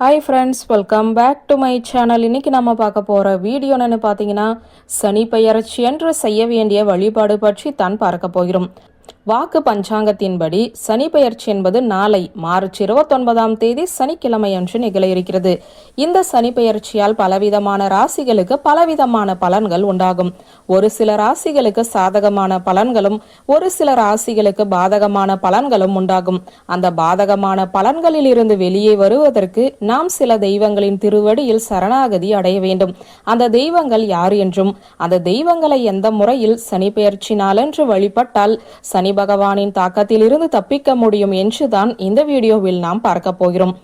Hi friends welcome back to my channel இன்னைக்கு நம்ம பார்க்க போகிற வீடியோ என்னென்னு பார்த்தீங்கன்னா சனி பெயர்ச்சி என்று செய்ய வேண்டிய வழிபாடு பற்றி தான் பார்க்க போகிறோம். வாக்கு பஞ்சாங்கத்தின்படி சனி பெயர்ச்சி என்பது நாளை மார்ச் இருபத்தொன்பதாம் தேதி சனிக்கிழமை அன்று நிகழ இருக்கிறது இந்த சனி பெயர்ச்சியால் பலவிதமான ராசிகளுக்கு பலவிதமான பலன்கள் உண்டாகும். ஒரு சில ராசிகளுக்கு சாதகமான பலன்களும் ஒரு சில ராசிகளுக்கு பாதகமான பலன்களும் உண்டாகும். அந்த பாதகமான பலன்களில் இருந்து வெளியே வருவதற்கு நாம் சில தெய்வங்களின் திருவடியில் சரணாகதி அடைய வேண்டும். அந்த தெய்வங்கள் யார் என்றும் அந்த தெய்வங்களை எந்த முறையில் சனி பெயர்ச்சி நாளன்று வழிபட்டால் சனி பகவானின் தாக்கத்தில் இருந்து தப்பிக்க முடியும் என்றுதான் இந்த வீடியோவில் நாம் பார்க்க போகிறோம்.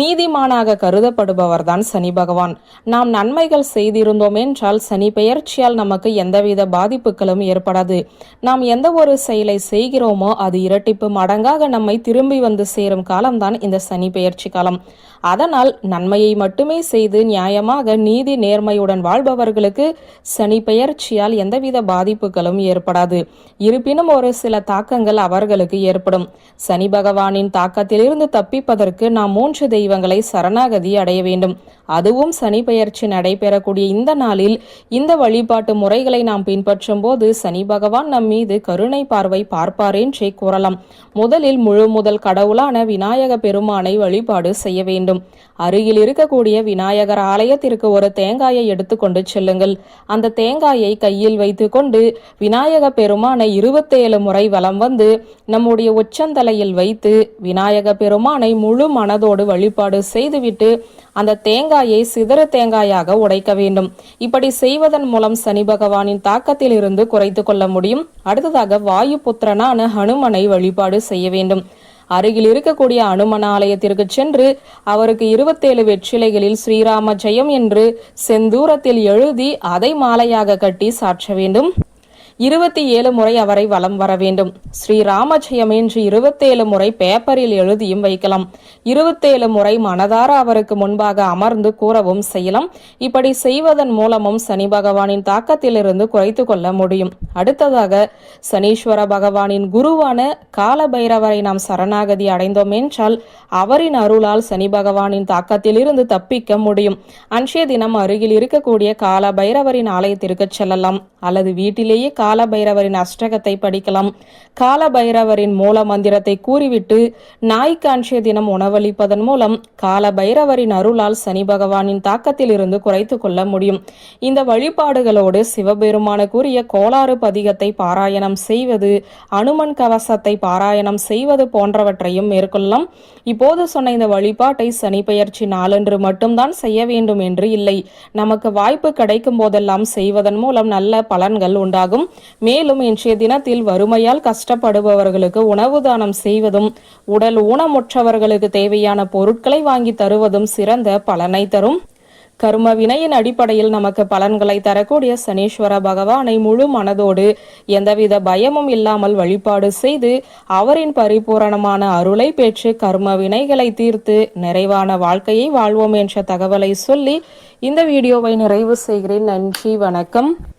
நீதிமானாக கருதப்படுபவர் தான் சனி பகவான். நாம் நன்மைகள் செய்திருந்தோம் என்றால் சனி பெயர்ச்சியால் நமக்கு எந்தவித பாதிப்புகளும் ஏற்படாது. நாம் எந்த ஒரு செயலை செய்கிறோமோ அது இரட்டிப்பு மடங்காக நம்மை திரும்பி வந்து சேரும் காலம்தான் இந்த சனி பெயர்ச்சி காலம். அதனால் நன்மையை மட்டுமே செய்து நியாயமாக நீதி நேர்மையுடன் வாழ்பவர்களுக்கு சனி பெயர்ச்சியால் எந்தவித பாதிப்புகளும் ஏற்படாது. இருப்பினும் ஒரு சில தாக்கங்கள் அவர்களுக்கு ஏற்படும். சனி பகவானின் தாக்கத்திலிருந்து தப்பிப்பதற்கு நாம் மூன்று தெய்வங்களை சரணாகதி அடைய வேண்டும். அதுவும் சனி பெயர்ச்சி நடைபெறக்கூடிய இந்த நாளில் இந்த வழிபாட்டு முறைகளை நாம் பின்பற்றும் போது சனி பகவான் நம் மீது கருணை பார்வை பார்ப்பார் என்றே கூறலாம். முதலில் முழு முதல் கடவுளான விநாயக பெருமானை வழிபாடு செய்ய வேண்டும். அருகில் இருக்கக்கூடிய விநாயகர் ஆலயத்திற்கு ஒரு தேங்காயை எடுத்துக்கொண்டு செல்லுங்கள். அந்த தேங்காயை கையில் வைத்துக்கொண்டு விநாயக பெருமானை இருபத்தேழு முறை வலம் வந்து நம்முடைய உச்சந்தலையில் வைத்து விநாயக பெருமானை முழு மனதோடு வழிபாடு செய்துவிட்டு அந்த தேங்காயை சிதறு தேங்காயாக உடைக்க வேண்டும். இப்படி செய்வதன் மூலம் சனி பகவானின் தாக்கத்தில் இருந்து குறைத்து கொள்ள முடியும். அடுத்ததாக வாயு புத்திரனான ஹனுமனை வழிபாடு செய்ய வேண்டும். அருகில் இருக்கக்கூடிய அனுமன் ஆலயத்திற்கு சென்று அவருக்கு இருபத்தேழு வெற்றிலைகளில் ஸ்ரீராம ஜெயம் என்று செந்தூரத்தில் எழுதி அதை மாலையாக கட்டி சாற்ற வேண்டும். இருபத்தி ஏழு முறை அவரை வலம் வர வேண்டும். ஸ்ரீ ராமஜெயம் என்று இருபத்தேழு முறை பேப்பரில் எழுதியும் வைக்கலாம். இருபத்தேழு முறை மனதார அவருக்கு முன்பாக அமர்ந்து கூறவும் செய்யலாம். இப்படி செய்வதன் மூலமும் சனி பகவானின் தாக்கத்திலிருந்து குறைத்து கொள்ள முடியும். அடுத்ததாக சனீஸ்வர பகவானின் குருவான கால பைரவரை நாம் சரணாகதி அடைந்தோம் என்றால் அவரின் அருளால் சனி பகவானின் தாக்கத்திலிருந்து தப்பிக்க முடியும். அன்றைய தினம் அருகில் இருக்கக்கூடிய கால பைரவரின் ஆலயத்திற்கு செல்லலாம். அல்லது வீட்டிலேயே கால பைரவரின் அஷ்டகத்தை படிக்கலாம். கால பைரவரின் மூல மந்திரத்தை கூறிவிட்டு நாய்க்கு தினம் உணவளிப்பதன் மூலம் கால பைரவரின் அருளால் சனி பகவானின் தாக்கத்தில் இருந்து குறைத்து கொள்ள முடியும். இந்த வழிபாடுகளோடு சிவபெருமான கூறிய கோளாறு பதிகத்தை பாராயணம் செய்வது அனுமன் கவசத்தை பாராயணம் செய்வது போன்றவற்றையும் மேற்கொள்ளலாம். இப்போது சொன்ன இந்த வழிபாட்டை சனி பெயர்ச்சி நாளன்று மட்டும்தான் செய்ய வேண்டும் என்று இல்லை. நமக்கு வாய்ப்பு கிடைக்கும் போதெல்லாம் செய்வதன் மூலம் நல்ல பலன்கள் உண்டாகும். மேலும் இன்றைய தினத்தில் வறுமையால் கஷ்டப்படுபவர்களுக்கு உணவு தானம் செய்வதும் உடல் ஊனமுற்றவர்களுக்கு தேவையான பொருட்களை வாங்கி தருவதும் சிறந்த பலனை தரும். கர்ம வினையின் அடிப்படையில் நமக்கு பலன்களை தரக்கூடிய சனீஸ்வர பகவானை முழு மனதோடு எந்தவித பயமும் இல்லாமல் வழிபாடு செய்து அவரின் பரிபூரணமான அருளை பெற்று கர்ம வினைகளை தீர்த்து நிறைவான வாழ்க்கையை வாழ்வோம் என்ற தகவலை சொல்லி இந்த வீடியோவை நிறைவு செய்கிறேன். நன்றி வணக்கம்.